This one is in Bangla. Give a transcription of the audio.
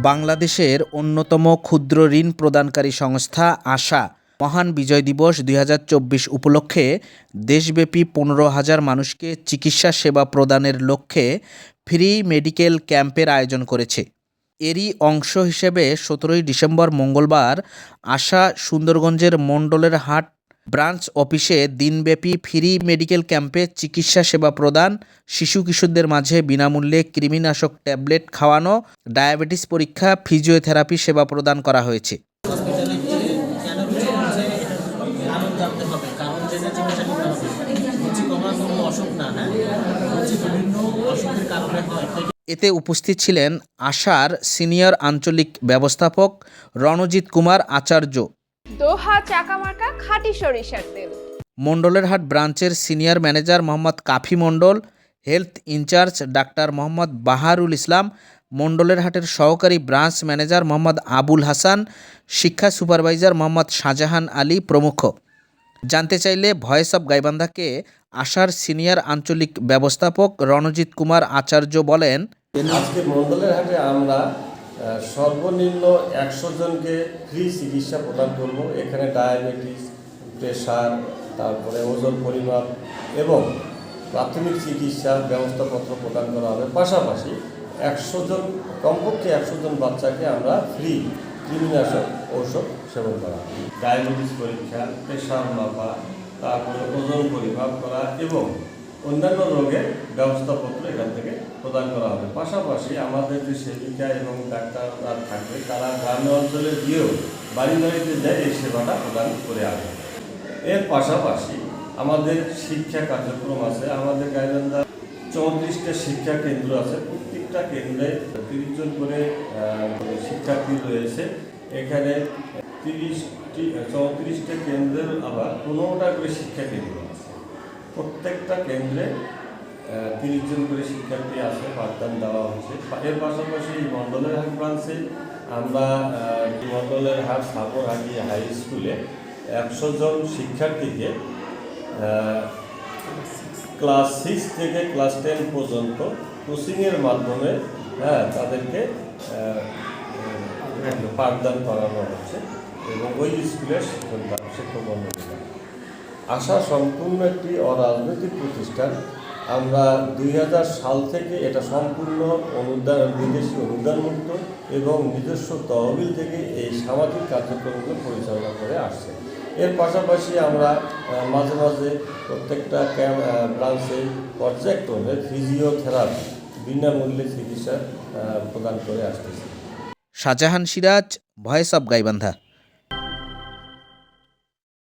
বাংলাদেশের অন্যতম ক্ষুদ্র ঋণ প্রদানকারী সংস্থা আশা। মহান বিজয় দিবস দুই হাজার চব্বিশ উপলক্ষে দেশব্যাপী পনেরো হাজার মানুষকে চিকিৎসা সেবা প্রদানের লক্ষ্যে ফ্রি মেডিকেল ক্যাম্পের আয়োজন করেছে। এরই অংশ হিসেবে সতেরোই ডিসেম্বর মঙ্গলবার আশা সুন্দরগঞ্জের মণ্ডলের হাট ব্রাঞ্চ অফিসে দিনব্যাপী ফ্রি মেডিকেল ক্যাম্পে চিকিৎসা সেবা প্রদান, শিশু কিশোরদের মাঝে বিনামূল্যে কৃমিনাশক ট্যাবলেট খাওয়ানো, ডায়াবেটিস পরীক্ষা, ফিজিওথেরাপি সেবা প্রদান করা হয়েছে। হ্যাঁ হয় এতে উপস্থিত ছিলেন আশার সিনিয়র আঞ্চলিক ব্যবস্থাপক রণজিৎ কুমার আচার্য। দোহা চাকামার্কা খাঁটি সরিষার তেল। মণ্ডলের হাট ব্রাঞ্চের senior manager Mohammad Kafi Mondal health incharge doctor Mohammad Baharul Islam মণ্ডলের হাটের সহকারী ব্রাঞ্চ ম্যানেজার মোহাম্মদ আবুল হাসান শিক্ষা সুপারভাইজার মোহাম্মদ শাহজাহান আলী প্রমুখ। জানতে চাইলে ভয়েস অব গাইবান্ধাকে আশার সিনিয়র আঞ্চলিক ব্যবস্থাপক রণজিৎ কুমার আচার্য বলেন আজকে মণ্ডলের হাটে আমরা সর্বনিম্ন একশো জনকে ফ্রি চিকিৎসা প্রদান করব এখানে ডায়াবেটিস প্রেশার তারপরে ওজন পরিমাপ এবং প্রাথমিক চিকিৎসা ব্যবস্থাপত্র প্রদান করা হবে পাশাপাশি একশো জন, কমপক্ষে একশো জন বাচ্চাকে আমরা ফ্রি কৃমিনাশক ঔষধ সেবন করা। ডায়াবেটিস পরীক্ষা প্রেশার মাপা, তারপরে ওজন পরিমাপ করা এবং অন্যান্য রোগের ব্যবস্থাপত্র এখান থেকে প্রদান করা হবে। পাশাপাশি আমাদের যে সেবিকা এবং ডাক্তাররা থাকবে, তারা গ্রাম্য অঞ্চলে গিয়েও বাড়ি বাড়িতে যায় এই সেবাটা প্রদান করে আসবে। এর পাশাপাশি আমাদের শিক্ষা কার্যক্রম আছে, আমাদের গাইবান্ধা চৌত্রিশটা শিক্ষা কেন্দ্র আছে। প্রত্যেকটা কেন্দ্রে তিরিশ জন করে শিক্ষার্থী রয়েছে। এখানে তিরিশটি, চৌত্রিশটা কেন্দ্রের আবার পনেরোটা করে শিক্ষা কেন্দ্র। প্রত্যেকটা কেন্দ্রে তিরিশ জন করে শিক্ষার্থী আছে পাঠদান দেওয়া হচ্ছে। এর পাশাপাশি এই মণ্ডলের হাট ব্রাঞ্চে আমরা আহ, মণ্ডলের হাট সাগরহাটি হাই স্কুলে একশো জন শিক্ষার্থীকে ক্লাস সিক্স থেকে ক্লাস টেন পর্যন্ত কোচিংয়ের মাধ্যমে হ্যাঁ তাদেরকে পাঠদান করানো হচ্ছে এবং ওই স্কুলের শিক্ষক শিক্ষক বন্ধুরা আশা সম্পূর্ণ একটি অরাজনৈতিক প্রতিষ্ঠান। আমরা দুই হাজার সাল থেকে এটা সম্পূর্ণ অনুদান, বিদেশি অনুদানমুক্ত এবং নিজস্ব তহবিল থেকে এই সামাজিক কার্যক্রমগুলো পরিচালনা করে আসছে। এর পাশাপাশি আমরা মাঝে মাঝে প্রত্যেকটা ব্রাঞ্চে পর্যায়ক্রমে ফিজিওথেরাপি, বিনামূল্যে চিকিৎসা প্রদান করে আসতেছি। Shahjahan Siraj, voice of Gaibandha.